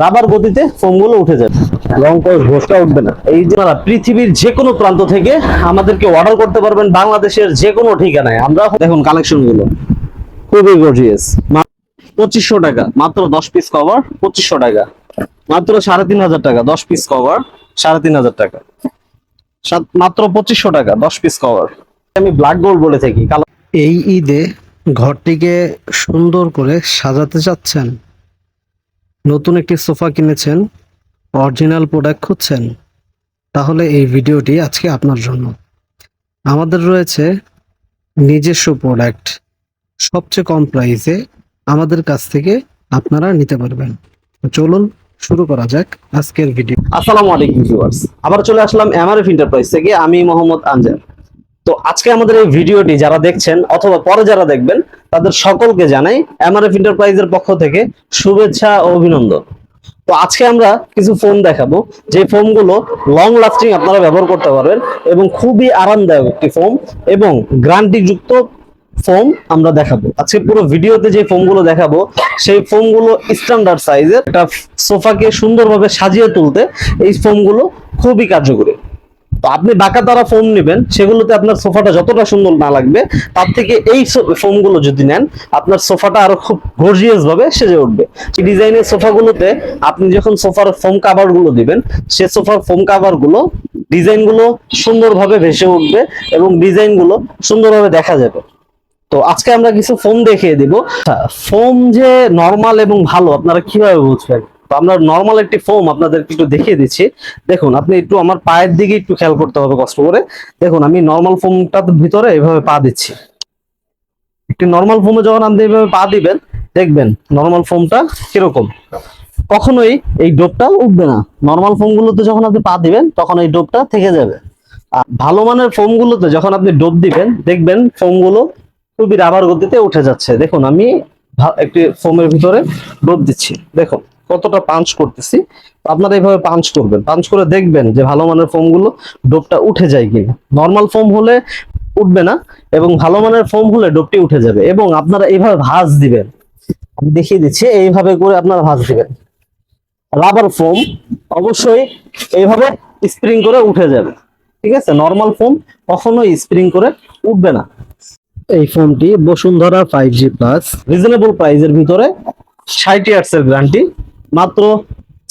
Rubber গতিতে ফোমগুলো উঠে যাবে লং কোর্স ঘোষটা উঠবে না। এই যে পৃথিবীর যে কোনো প্রান্ত থেকে আমাদেরকে অর্ডার করতে পারবেন বাংলাদেশের যে কোনো ঠিকানায়। আমরা দেখুন কালেকশনগুলো খুবই গর্জিয়াস পঁচিশশো টাকা। মাত্র দশ পিস কভার পঁচিশশো টাকা। মাত্র সাড়ে তিন হাজার টাকা দশ পিস কভার সাড়ে তিন হাজার টাকা। সাত- মাত্র পঁচিশশো টাকা দশ পিস কভার আমি ব্ল্যাক গোল্ড বলে থাকি। কালো এই ঈদে ঘরটিকে সুন্দর করে সাজাতে চাচ্ছেন নতুন একটি সোফা কিনেছেন, অরিজিনাল প্রোডাক্ট খুঁজছেন, তাহলে এই ভিডিওটি আজকে আপনার জন্য। আমাদের রয়েছে নিজস্ব প্রোডাক্ট, সবচেয়ে কম প্রাইসে আমাদের কাছ থেকে আপনারা নিতে পারবেন। চলুন শুরু করা যাক আজকের ভিডিও। আসসালামু আলাইকুম ভিউয়ার্স আবার চলে আসলাম এমআরএফ এন্টারপ্রাইজ থেকে, আমি মোহাম্মদ আনজার। তো আজকে আমাদের এই ভিডিওটি যারা দেখছেন অথবা পরে যারা দেখবেন, তাদের সকলকে জানাই এমআরএফ এন্টারপ্রাইজের পক্ষ থেকে শুভেচ্ছা ও অভিনন্দন। তো আজকে আমরা কিছু ফোন দেখাবো, যে ফোনগুলো লং লাস্টিং আপনারা ব্যবহার করতে পারবেন এবং খুবই আরামদায়ক একটি ফোন এবং গ্যারান্টি যুক্ত ফোম আমরা দেখাবো। আজকে পুরো ভিডিওতে যে ফোমগুলো দেখাবো, সেই ফোমগুলো স্ট্যান্ডার্ড সাইজের একটা সোফাকে সুন্দরভাবে সাজিয়ে তুলতে এই ফোমগুলো খুবই কার্যকরী। তো আপনি বাঁকা তারা ফোম নেবেন, সেগুলোতে আপনার সোফাটা যতটা সুন্দর না লাগবে, তার থেকে এই ফোমগুলো যদি নেন, আপনার সোফাটা আরও খুব গর্জিয়াস ভাবে সেজে উঠবে। এই ডিজাইনের সোফাগুলোতে আপনি যখন সোফার ফোম কাভারগুলো দিবেন, সে সোফার ফোম কাভারগুলো ডিজাইনগুলো সুন্দরভাবে ভেসে উঠবে এবং ডিজাইনগুলো সুন্দরভাবে দেখা যাবে। তো আজকে আমরা কিছু ফোম দেখিয়ে দিব। ফোম যে নরমাল এবং ভালো, আপনারা কীভাবে বুঝবেন? আমরা নর্মাল একটি ফোম আপনাদেরকে একটু দেখিয়ে দিচ্ছি। দেখুন, আপনি একটু আমার পায়ের দিকে একটু খেয়াল করতে হবে কষ্ট করে। দেখুন, আমি নর্মাল ফোমটার ভিতরে এভাবে পা দিচ্ছি। একটি নর্মাল ফোমে যখন আপনি এভাবে পা দিবেন, দেখবেন নর্মাল ফোমটা কীরকম। কখনোই এই ডোপটা উঠবে না। নর্মাল ফোমগুলোতে যখন আপনি পা দিবেন, তখন এই ডোপটা থেকে যাবে। আর ভালো মানের ফোমগুলোতে যখন আপনি ডোপ দিবেন, দেখবেন ফোমগুলো খুবই রাবার গতিতে উঠে যাচ্ছে। দেখুন, আমি একটি ফোমের ভিতরে ডোপ দিচ্ছি। দেখুন। কতটা পাঞ্চ করতেছি, আপনারা এইভাবে পাঞ্চ করবেন। পাঞ্চ করে দেখবেন যে ভালো মানের ফোমগুলো ডোপটা উঠে যায় কিনা। নর্মাল ফোম হলে উঠবে না এবং ভালো মানের ফোম হলে ডোপটি উঠে যাবে এবং আপনারা এইভাবে ভাঁজ দিবেন। আমি দেখিয়ে দিচ্ছি, এইভাবে করে আপনারা ভাঁজ দিবেন। রাবার ফোম অবশ্যই এইভাবে স্প্রিং করে উঠে যাবে। ঠিক আছে? নর্মাল ফোম কখনোই স্প্রিং করে উঠবে না। এই ফোনটি Bashundhara five G plus reasonable প্রাইজের ভিতরে ষাট ইয়ার্স এর গ্যারান্টি মাত্র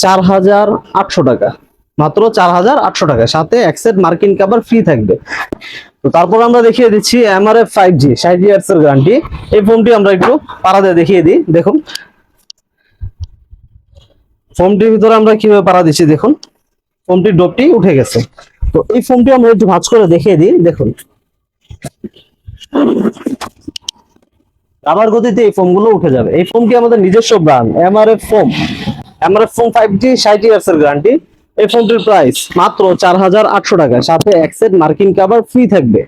চার হাজার আটশো টাকা। মাত্র চার হাজার আটশো টাকা। সাথে একসেট মার্কিন কাভার ফ্রি থাকবে। তো তারপর আমরা দেখিয়ে দিচ্ছি এমআরএফ ফাইভ জি ষাট ইয়ার্স এর গ্যারান্টি এই ফোনটি আমরা একটু পাড়াতে দেখিয়ে দিই। দেখুন। ফোনটির ভিতরে আমরা কীভাবে পাড়া দিচ্ছি দেখুন। ফোনটির ডোপটি উঠে গেছে। তো এই ফোনটি আমরা একটু ভাঁজ করে দেখিয়ে দিই। দেখুন। রাবার গতিতে এই ফোমগুলো উঠে যাবে। এই ফোমটি আমাদের নিজস্ব brand MRF foam MRF foam five G ষাট ইয়ার্স এর গ্যারান্টি এই ফোনটির প্রাইস মাত্র চার হাজার আটশো টাকা। সাথে একসেট মার্কিন কাভার ফ্রি থাকবে।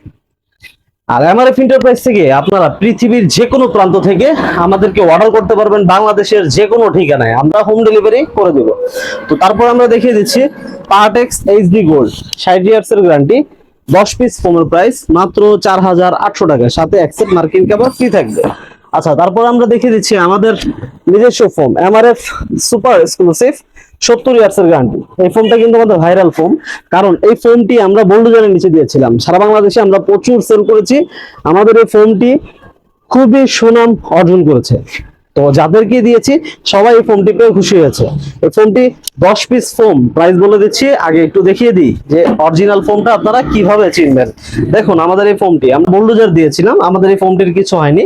আর এমআরএফ এন্টারপ্রাইজ থেকে আপনারা পৃথিবীর যে কোনো প্রান্ত থেকে আমাদেরকে অর্ডার করতে পারবেন বাংলাদেশের যে কোনো ঠিকানায়। আমরা হোম ডেলিভারি করে দেব। তো তারপর আমরা দেখিয়ে দিচ্ছি পার্টেক্স এইচডি গোল্ড ষাট ইয়ার্স এর গ্যারান্টি দশ পিস ফোমের প্রাইস মাত্র চার হাজার আটশো টাকা। সাথে একসেট মার্কিন কাভার ফ্রি থাকবে। আচ্ছা তারপর আমরা দেখিয়ে দিচ্ছি আমাদের নিজস্ব ফোম এমআরএফ সুপার এক্সক্লুসিভ সত্তর ইয়ার্স এর গ্যারান্টি এই ফোনটা কিন্তু আমাদের ভাইরাল ফোন, কারণ এই ফোনটি আমরা বোল্ডোজারের নিচে দিয়েছিলাম। সারা বাংলাদেশে আমরা প্রচুর সেল করেছি। আমাদের এই ফোনটি খুবই সুনাম অর্জন করেছে। তো যাদেরকে দিয়েছি, সবাই এই ফোনটি পেয়ে খুশি হয়েছে। এই ফোনটি দশ পিস ফোম প্রাইস বলে দিচ্ছি। আগে একটু দেখিয়ে দিই যে অরিজিনাল ফোনটা আপনারা কীভাবে চিনবেন। দেখুন, আমাদের এই ফোনটি আমরা বোল্ডোজার দিয়েছিলাম, আমাদের এই ফোনটির কিছু হয়নি।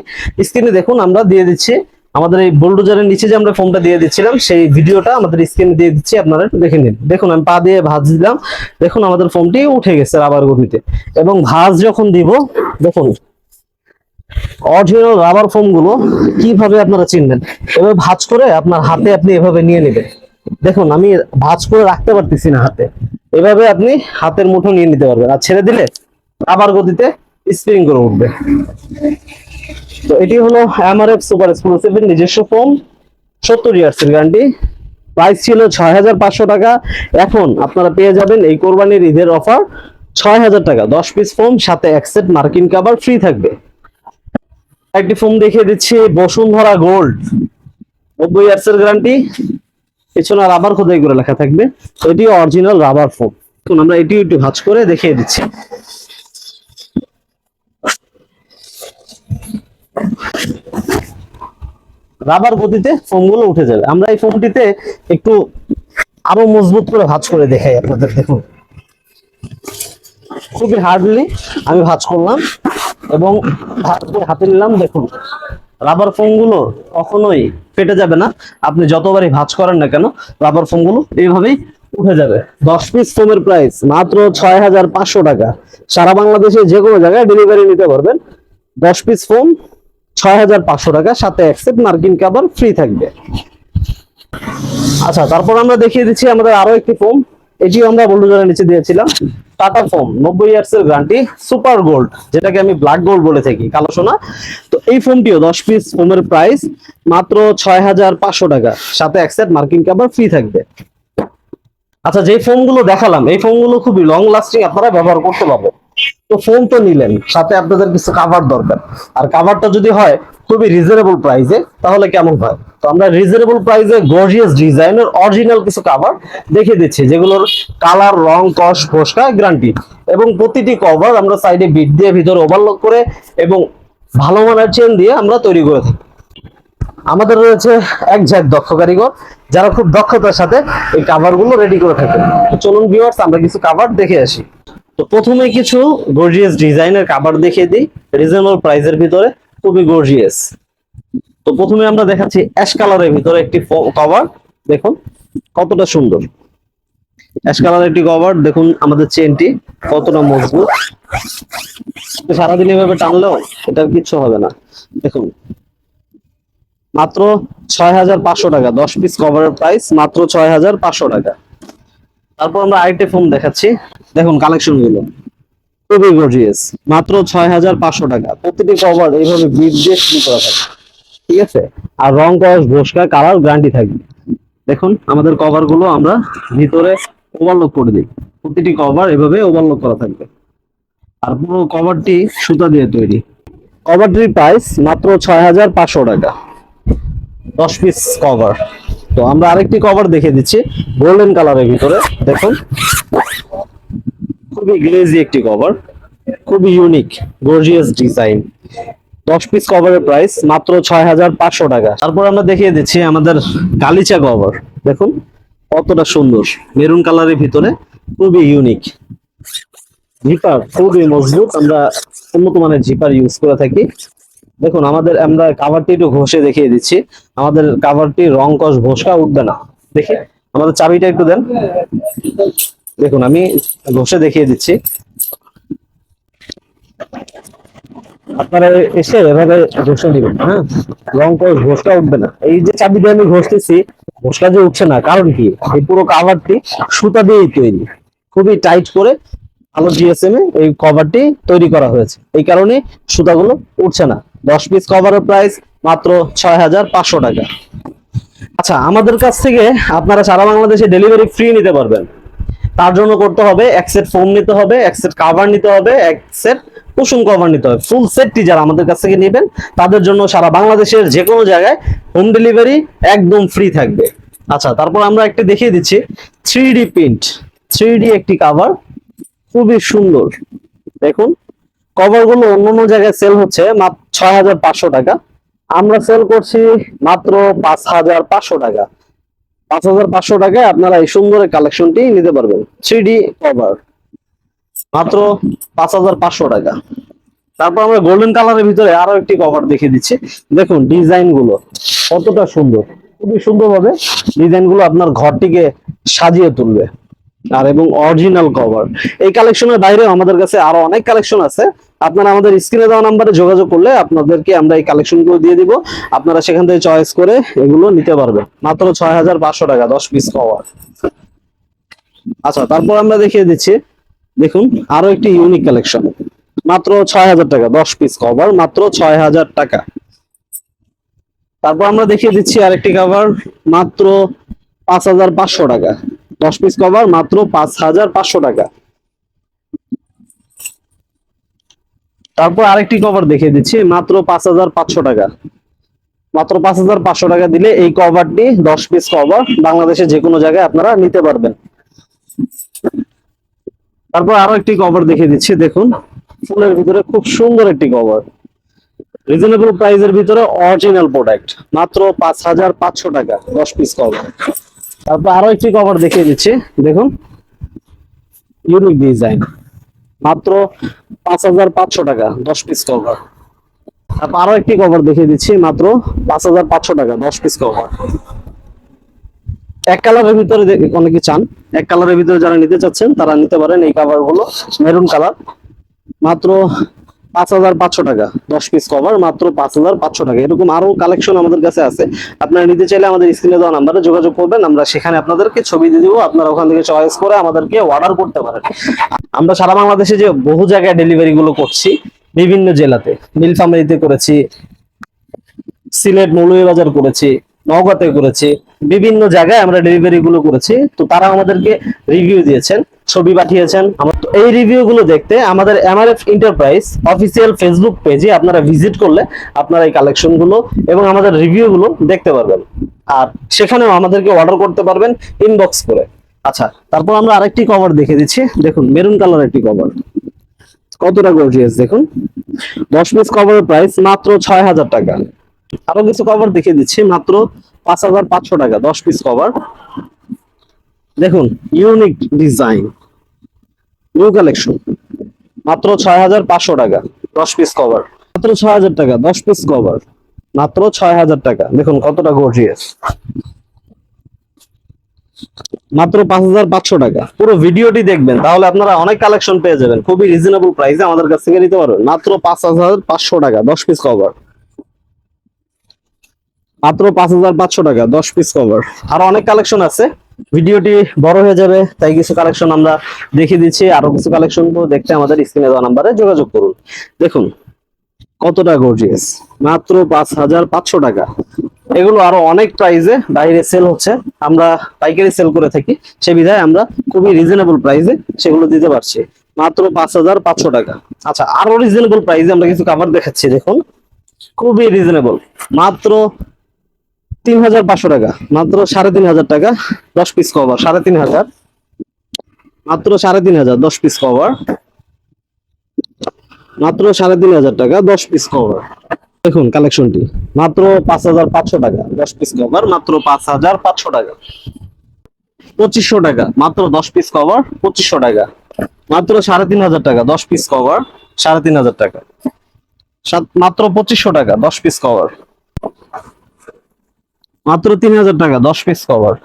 স্ক্রিনে দেখুন, আমরা দিয়ে দিচ্ছি, আমাদের এই বোল্ডোজারের নিচে যে আমরা ফোনটা দিয়ে দিচ্ছিলাম, সেই ভিডিওটা আমাদের স্ক্রিনে দিয়ে দিচ্ছি, আপনারা একটু দেখে নিন। দেখুন, আমি পা দিয়ে ভাজ দিলাম। দেখুন, আমাদের ফোনটি উঠে গেছে রাবার গতিতে। এবং ভাজ যখন দিব, দেখুন অরিজিনাল রাবার ফোমগুলো কীভাবে আপনারা চিনবেন? এভাবে ভাঁজ করে আপনার হাতে আপনি এভাবে নিয়ে নেবেন। দেখুন, আমি ভাঁজ করে রাখতে পারতেছি না হাতে। এভাবে আপনি হাতের মুঠো নিয়ে নিতে পারবেন। আর ছেড়ে দিলে আবার গতিতে স্প্রিং করে উঠবে। তো এটি হলো এমআরএফ সুপার এক্সক্লুসিভ নিজস্ব ফোন সত্তর ইয়ার্স এর গ্যারান্টি প্রাইস ছিল ছয় হাজার পাঁচশো টাকা। এখন আপনারা পেয়ে যাবেন এই কোরবানির ঈদের অফার ছয় হাজার টাকা। দশ পিস ফোম সাথে একসেট মার্কিন কাবার ফ্রি থাকবে। একটি ফোন দেখিয়ে দিচ্ছি, বসুন্ধরা গোল্ড। নব্বই ইয়ার্স এর গ্যারান্টি পেছনে রাবার খোদাই করে লেখা থাকবে। এটি অরিজিনাল রাবার এখন আমরা এটি একটু ভাঁজ করে দেখিয়ে দিচ্ছি। রাবার গতিতে ফোমগুলো উঠে যাবে। আমরা এই ফোমটিতে একটু আরও মজবুত করে ভাঁজ করে দেখাই আপনাদের, দেখুন। খুবই হার্ডলি আমি ভাঁজ করলাম। এবং হাতে নিলাম দেখুন। রাবার ফোমগুলো কখনোই ফেটে যাবে না। আপনি যতবারই ভাঁজ করেন না কেন রাবার ফোমগুলো এইভাবেই উঠে যাবে। দশ পিস ফোমের প্রাইস মাত্র ছয় হাজার পাঁচশো টাকা। সারা বাংলাদেশে যে কোনো জায়গায় ডেলিভারি নিতে পারবেন। দশ পিস ফোম ছয় হাজার পাঁচশো টাকা, সাথে অ্যাকসেপ্ট মার্কিন কাভার ফ্রি থাকবে। আচ্ছা তারপর আমরা দেখিয়ে দিচ্ছি আমাদের আরও একটি ফোম এটিও আমরা বুলডোজারের নিচে দিয়েছিলাম। টাটা ফোম, নব্বই ইয়ার্স এর গ্যারান্টি সুপার গোল্ড যেটাকে আমি ব্ল্যাক গোল্ড বলে থাকি, কালো সোনা। তো এই ফোমটিও দশ পিস ফোমের প্রাইস মাত্র ছয় হাজার পাঁচশো টাকা। সাথে অ্যাকসেপ্ট মার্কিং কাভার ফ্রি থাকবে। আচ্ছা যে ফোমগুলো দেখালাম, এই ফোমগুলো খুবই লং লাস্টিং আপনারা ব্যবহার করতে পারবেন। তো ফোন তো নিলেন, সাথে আপনাদের কিছু কাভার দরকার। আর কাভারটা যদি হয় খুবই রিজনেবল প্রাইসে তাহলে কেমন হয়? তো আমরা রিজনেবল প্রাইসে গর্জিয়াস ডিজাইনের অরিজিনাল কিছু কাভার দেখিয়ে দিচ্ছি, যেগুলোর কালার রং কস ফসকা গ্যারান্টি এবং প্রতিটি কভার আমরা সাইডে বিট দিয়ে ভিতরে ওভারলক করে এবং ভালো মানের চেন দিয়ে আমরা তৈরি করে থাকি। আমাদের রয়েছে এক ঝাঁক দক্ষ কারিগর, যারা খুব দক্ষতার সাথে এই কাভারগুলো রেডি করে থাকে তো চলুন ভিউয়ার্স আমরা কিছু কাভার দেখে আসি। তো প্রথমে কিছু গর্জিয়াস ডিজাইনের কাভার দেখিয়ে দিই রিজনেবল প্রাইসের ভিতরে। খুবই গর্জিয়াস তো প্রথমে আমরা দেখাচ্ছি অ্যাশ কালারের ভিতরে একটি কভার দেখুন, কতটা সুন্দর। অ্যাশ কালারের একটি কভার দেখুন আমাদের চেনটি কতটা মজবুত। সারাদিন এভাবে টানলেও এটার কিচ্ছু হবে না। দেখুন, মাত্র ছয় হাজার পাঁচশো টাকা, দশ পিস কভারের প্রাইস মাত্র ছয় হাজার পাঁচশো টাকা। তারপর আমরা আরেকটি ফোন দেখাচ্ছি। দেখুন কালেকশনগুলো। খুবই গর্জিয়াস মাত্র ছয় হাজার পাঁচশো টাকা। প্রতিটি কভার এইভাবে বিট শুরু করা থাকে। ঠিক আছে? আর রং কস ঘোষকা কালার গ্যারান্টি থাকবে। দেখুন, আমাদের কভারগুলো আমরা ভিতরে ওভারলক করে দিই। প্রতিটি কভার এভাবে ওভারলক করা থাকবে। আর পুরো কভারটি সুতা দিয়ে তৈরি। কভারটির প্রাইস মাত্র ছয় হাজার পাঁচশো টাকা। দশ পিস কভার তো আমরা আরেকটি কভার দেখে দিচ্ছি। গোল্ডেন কালারের ভিতরে। দেখুন। খুবই গ্লেজি একটি কভার খুবই ইউনিক গর্জিয়াস ডিজাইন দশ পিস কভারের প্রাইস মাত্র ছয় হাজার পাঁচশো টাকা। তারপর আমরা দেখিয়ে দিচ্ছি আমাদের গালিচা কভার দেখুন, কতটা সুন্দর। মেরুন কালারের ভিতরে খুবই ইউনিক জিপার খুবই মজবুত, আমরা উন্নত মানের জিপার ইউজ করে থাকি। দেখুন, আমাদের আমরা কাভারটি একটু ঘষে দেখিয়ে দিচ্ছি। আমাদের কাভারটি রং কষ ঘষকা উঠবে না দেখি, আমাদের চাবিটা একটু দেন। দেখুন, আমি ঘষে দেখিয়ে দিচ্ছি। আপনারা এসে এভাবে ঘষে দিবেন হ্যাঁ? রং কস ঘষকা উঠবে না। এই যে চাবি দিয়ে আমি ঘষতেছি ঘষকা যে উঠছে না, কারণ কি? এই পুরো কাভারটি সুতা দিয়েই তৈরি। খুবই টাইট করে আলো জিএসএম এ এই কভারটি তৈরি করা হয়েছে। এই কারণে সুতাগুলো উঠছে না। দশ পিস কভারের প্রাইস মাত্র ছয় হাজার পাঁচশো টাকা। আচ্ছা আমাদের কাছ থেকে আপনারা সারা বাংলাদেশে ডেলিভারি ফ্রি নিতে পারবেন। তার জন্য করতে হবে এক সেট ফোম নিতে হবে, এক সেট কাভার নিতে হবে, এক সেট কুসুম কভার নিতে হবে। ফুল সেটটি যারা আমাদের কাছ থেকে নেবেন, তাদের জন্য সারা বাংলাদেশের যে কোনো জায়গায় হোম ডেলিভারি একদম ফ্রি থাকবে। আচ্ছা তারপর আমরা একটা দেখিয়ে দিচ্ছি। Three D print three D একটি কাভার খুবই সুন্দর। দেখুন কভারগুলো অন্য অন্য জায়গায় সেল হচ্ছে মাত্র ছয় হাজার পাঁচশো টাকা। আমরা সেল করছি মাত্র পাঁচ হাজার পাঁচশো টাকা। পাঁচ হাজার পাঁচশো টাকায় আপনারা এই সুন্দর কালেকশনটি নিতে পারবেন। Three cover. মাত্র পাঁচ হাজার পাঁচশো টাকা। তারপর আমরা গোল্ডেন কালারের ভিতরে আরও একটি কভার দেখিয়ে দিচ্ছি। দেখুন ডিজাইনগুলো কতটা সুন্দর। খুবই সুন্দরভাবে ডিজাইনগুলো আপনার ঘরটিকে সাজিয়ে তুলবে। আর এবং অরিজিনাল কভার। এই কালেকশনের বাইরে আমাদের কাছে আরও অনেক কালেকশন আছে। আপনারা আমাদের স্ক্রিনে দেওয়া নাম্বারে যোগাযোগ করলে আপনাদেরকে আমরা এই কালেকশনগুলো দিয়ে দিব। আপনারা সেখান থেকে চয়েস করে এগুলো নিতে পারবেন। মাত্র ছয় হাজার পাঁচশো টাকা, দশ পিস কভার আচ্ছা তারপর আমরা দেখিয়ে দিচ্ছি। দেখুন, আরও একটি ইউনিক কালেকশন মাত্র ছয় হাজার টাকা, দশ পিস কভার মাত্র ছয় হাজার টাকা। তারপর আমরা দেখিয়ে দিচ্ছি আরেকটি কভার মাত্র পাঁচ হাজার পাঁচশো টাকা। দশ পিস কভার মাত্র পাঁচ হাজার পাঁচশো টাকা। তারপর আরেকটি কভার দেখিয়ে দিচ্ছি, মাত্র পাঁচ হাজার পাঁচশো টাকা। মাত্র পাঁচ হাজার পাঁচশো টাকা দিলে এই কভারটি দশ পিস কভার বাংলাদেশে যে কোনো জায়গায় আপনারা নিতে পারবেন। তারপর আরও একটি কভার দেখিয়ে দিচ্ছি, দেখুন। ফুলের ভিতরে খুব সুন্দর একটি কভার রিজনেবল প্রাইসের ভিতরে অরিজিনাল প্রোডাক্ট মাত্র পাঁচ হাজার পাঁচশো টাকা, দশ পিস কভার তারপর আরও একটি কভার দেখিয়ে দিচ্ছি, দেখুন। ইউনিক ডিজাইন মাত্র পাঁচ হাজার পাঁচশো টাকা, দশ পিস কভার তারপর আরও একটি কভার দেখিয়ে দিচ্ছি, মাত্র পাঁচ হাজার পাঁচশো টাকা, দশ পিস কভার এক কালারের ভিতরে অনেকে চান, এক কালারের ভিতরে যারা নিতে চাচ্ছেন, তারা নিতে পারেন এই কাভারগুলো মেরুন কালার মাত্র পাঁচ হাজার পাঁচশো টাকা। দশ পিস কভার মাত্র পাঁচ হাজার পাঁচশো টাকা। এরকম আরও কালেকশন আমাদের কাছে আছে। আপনারা নিতে চাইলে আমাদের স্ক্রিনে দেওয়া নাম্বারে যোগাযোগ করবেন। আমরা সেখানে আপনাদেরকে ছবি দিয়ে দিব। আপনারা ওখান থেকে চয়েস করে আমাদেরকে অর্ডার করতে পারেন। আমরা সারা বাংলাদেশে যে বহু জায়গায় ডেলিভারি গুলো করছি, বিভিন্ন জেলাতে। নীলফামারীতে করেছি, সিলেট মৌলভীবাজার করেছি, নওগাঁতে করেছি, বিভিন্ন জায়গায় আমরা ডেলিভারি গুলো করেছি। তো তারা আমাদেরকে রিভিউ দিয়েছেন। ছবি পাঠিয়েছেন। এই রিভিউ গুলো দেখতে আমাদের এমআরএফ এন্টারপ্রাইজ অফিসিয়াল ফেসবুক পেজে আপনারা ভিজিট করলে আপনারা এই কালেকশনগুলো এবং আমাদের রিভিউ গুলো দেখতে পারবেন। আর সেখানেও আমাদেরকে অর্ডার করতে পারবেন ইনবক্স করে। আচ্ছা তারপর আমরা আরেকটি কভার দেখে দিচ্ছি। দেখুন মেরুন কালার একটি কভার কতটা গর্জিয়াস দেখুন। দশ পিস কভারের প্রাইস মাত্র ছয় হাজার টাকা। আরও কিছু কভার দেখিয়ে দিচ্ছি, মাত্র পাঁচ হাজার পাঁচশো টাকা, দশ পিস কভার দেখুন ইউনিক ডিজাইন নিউ কালেকশন মাত্র ছয় হাজার পাঁচশো টাকা। দশ পিস কভার মাত্র ছয় হাজার টাকা দশ পিস কভার মাত্র ছয় হাজার টাকা। দেখুন কতটা গর্জিয়াস মাত্র পাঁচ হাজার পাঁচশো টাকা। পুরো ভিডিওটি দেখবেন তাহলে আপনারা অনেক কালেকশন পেয়ে যাবেন। খুবই রিজনেবল প্রাইসে আমাদের কাছ থেকে নিতে পারবেন। মাত্র পাঁচ হাজার পাঁচশো টাকা দশ পিস কভার মাত্র পাঁচ হাজার পাঁচশো টাকা, দশ পিস কভার আর অনেক কালেকশন আছে। ভিডিওটি বড় হয়ে যাবে, তাই কিছু কালেকশন আমরা দেখিয়ে দিচ্ছি। আরও কিছু কালেকশন দেখতে আমাদের স্ক্রিনে দেওয়া নাম্বারে যোগাযোগ করুন। দেখুন, কতটা গর্জিয়াস মাত্র পাঁচ হাজার পাঁচশো টাকা। এগুলো আরও অনেক প্রাইসে বাইরে সেল হচ্ছে। আমরা পাইকারি সেল করে থাকি। সে বিধায় আমরা খুবই রিজনেবল প্রাইসে সেগুলো দিতে পারছি। মাত্র পাঁচ হাজার পাঁচশো টাকা। আচ্ছা আরও রিজনেবল প্রাইসে আমরা কিছু কাভার দেখাচ্ছি, দেখুন। খুবই রিজনেবল মাত্র তিন হাজার পাঁচশো টাকা। মাত্র সাড়ে তিন হাজার টাকা, দশ পিস কভার সাড়ে তিন হাজার মাত্র সাড়ে তিন হাজার দশ পিস কভার মাত্র সাড়ে তিন হাজার টাকা, দশ পিস কভার দেখুন কালেকশনটি মাত্র পাঁচ হাজার পাঁচশো টাকা, দশ পিস কভার মাত্র পাঁচ হাজার পাঁচশো টাকা। পঁচিশশো টাকা, মাত্র দশ পিস কভার পঁচিশশো টাকা। মাত্র সাড়ে তিন হাজার টাকা, দশ পিস কভার সাড়ে তিন হাজার টাকা মাত্র পঁচিশশো টাকা, দশ পিস কভার মাত্র তিন হাজার টাকা, দশ পিস কভার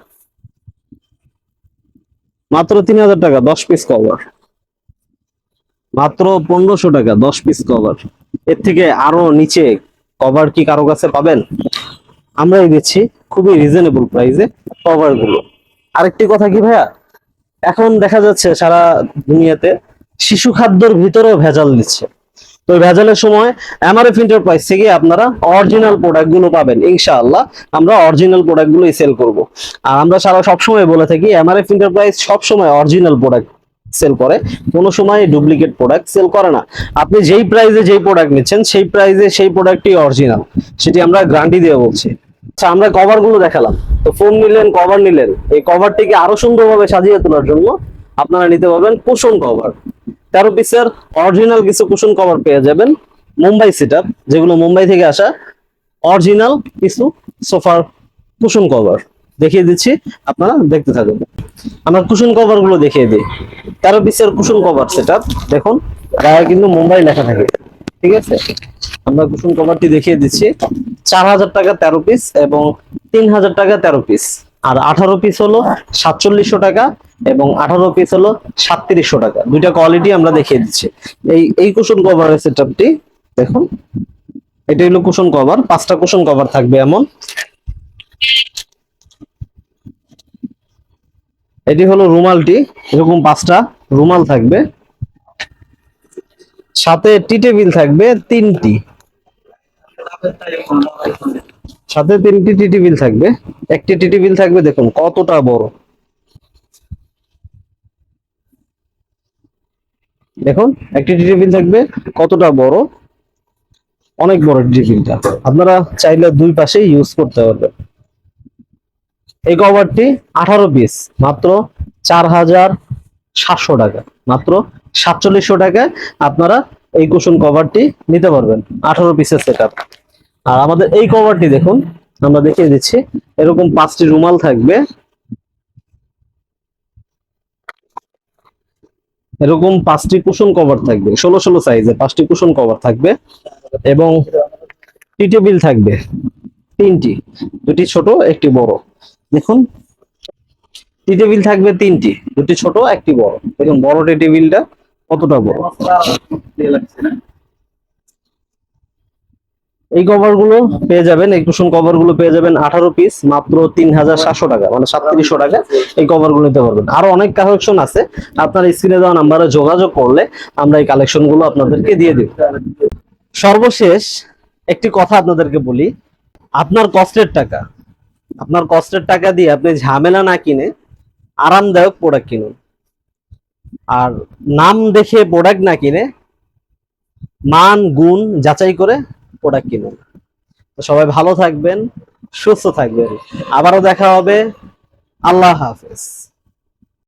মাত্র তিন হাজার টাকা, দশ পিস কভার মাত্র পনেরোশো টাকা, দশ পিস কভার এর থেকে আরও নিচে কভার কি কারও কাছে পাবেন? আমরাই দিচ্ছি খুবই রিজনেবল প্রাইসে কভারগুলো। আরেকটি কথা কি ভাইয়া? এখন দেখা যাচ্ছে সারা দুনিয়াতে শিশু খাদ্যর ভিতরেও ভেজাল দিচ্ছে। তো ভেজালের সময় এমআরএফ এন্টারপ্রাইজ থেকে আপনারা অরিজিনাল প্রোডাক্টগুলো পাবেন, ইনশাআল্লাহ। আমরা অরিজিনাল প্রোডাক্ট গুলোই সেল করব। আর আমরা সারা সবসময় বলে থাকি এমআরএফ এন্টারপ্রাইজ সবসময় অরিজিনাল প্রোডাক্ট সেল করে, কোনো সময় ডুপ্লিকেট প্রোডাক্ট সেল করে না। আপনি যেই প্রাইসে যেই প্রোডাক্ট নিচ্ছেন, সেই প্রাইসে সেই প্রোডাক্টই অরিজিনাল সেটি আমরা গ্যারান্টি দিয়ে বলছি। আচ্ছা আমরা কভারগুলো দেখালাম। তো ফোন নিলেন কভার নিলেন। এই কভারটিকে আরও সুন্দরভাবে সাজিয়ে তোলার জন্য আপনারা নিতে পারবেন কুশন কভার তেরো পিসের অরিজিনাল কিছু কুশন কভার পেয়ে যাবেন। মুম্বাই সেটআপ যেগুলো মুম্বাই থেকে আসা অরিজিনাল কিছু সোফার কুশন কভার দেখিয়ে দিচ্ছি, আপনারা দেখতে থাকুন। আমরা কুশন কভারগুলো দেখিয়ে দিই। তেরো পিসের কুশন কভার সেটআপ দেখুন, গায়ে কিন্তু মুম্বাই লেখা থাকে। ঠিক আছে? আমরা কুশন কভারটি দেখিয়ে দিচ্ছি। চার হাজার টাকা তেরো পিস এবং তিন হাজার টাকা তেরো পিস আর আঠারো পিস হলো সাতচল্লিশশো টাকা। এবং আঠারো পিস হলো সাতত্রিশশো টাকা। দুইটা কোয়ালিটি আমরা দেখিয়ে দিচ্ছি। এই এই কুশন কভারের সেটআপটি দেখুন, এটা হলো কুশন কভার পাঁচটা কুশন কভার থাকবে এমন। এটি হলো রুমালটি, এরকম পাঁচটা রুমাল থাকবে। সাথে টি টেবিল থাকবে তিনটি। সাথে তিনটি টি টেবিল থাকবে। একটি টি টেবিল থাকবে, দেখুন, কতটা বড়। দেখুন, একটি টি টেবিল থাকবে। কতটা বড়? অনেক বড় টেবিলটা আপনারা চাইলে দুই পাশে ইউজ করতে পারবেন। এই কভারটি আঠারো পিস মাত্র চার হাজার সাতশো টাকা। মাত্র সাতচল্লিশশো টাকায় আপনারা এই কুশন কভারটি নিতে পারবেন, আঠারো পিসের সেট আর আমাদের এই কভারটি দেখুন, আমরা দেখিয়ে দিচ্ছি। এরকম পাঁচটি রুমাল থাকবে। এরকম পাঁচটি কুশন কভার থাকবে। ষোলো ষোলো সাইজে পাঁচটি কুশন কভার থাকবে এবং টি টেবিল থাকবে। তিনটি। দুটি ছোট, একটি বড়। দেখুন, টি টেবিল থাকবে তিনটি। দুটি ছোট, একটি বড়। দেখুন, বড় টি টেবিলটা কতটা বড়? এই কভারগুলো পেয়ে যাবেন, এই কুশন কভারগুলো পেয়ে যাবেন আঠারো পিস মাত্র তিন হাজার সাতশো টাকা মানে সাতত্রিশশো টাকা এই কভারগুলো নিতে পারবেন। আরও অনেক কালেকশন আছে, আপনার স্ক্রিনে দেওয়া নাম্বারে যোগাযোগ করলে আমরা এই কালেকশনগুলো আপনাদেরকে দিয়ে দিব। সর্বশেষ একটি কথা আপনাদেরকে বলি, আপনার কষ্টের টাকা, আপনার কষ্টের টাকা দিয়ে আপনি ঝামেলা না কিনে আরামদায়ক প্রোডাক্ট কিনুন। আর নাম দেখে প্রোডাক্ট না কিনে মান, গুণ যাচাই করে প্রোডাক্ট কিনুন। সবাই ভালো থাকবেন সুস্থ থাকবেন। আবারও দেখা হবে। আল্লাহ হাফেজ।